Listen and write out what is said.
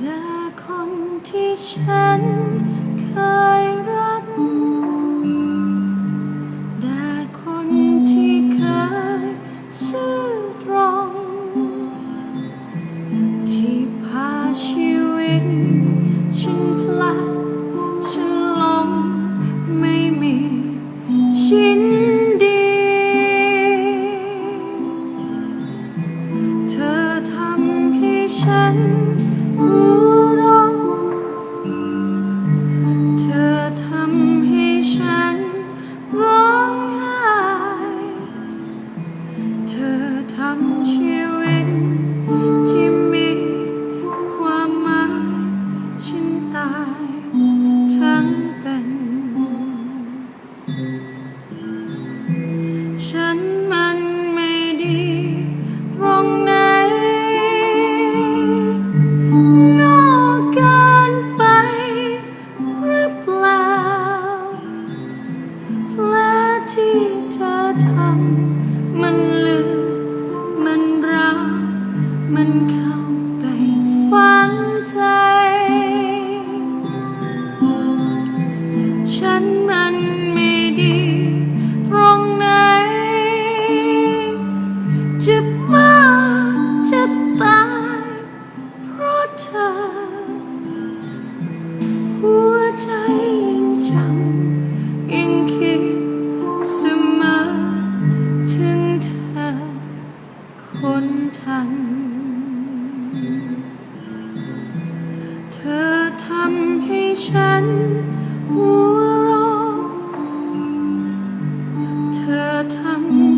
แต่คนที่ฉันเคย ที่เธอทำมันลึกมันร้าวมันเข้าไปฝังใจ ฉันมันไม่ดีตรงไหน จะบ้าจะตายเพราะเธอ หัวใจ ฉัน เธอทำให้ฉันหัวเรอะเธอทำ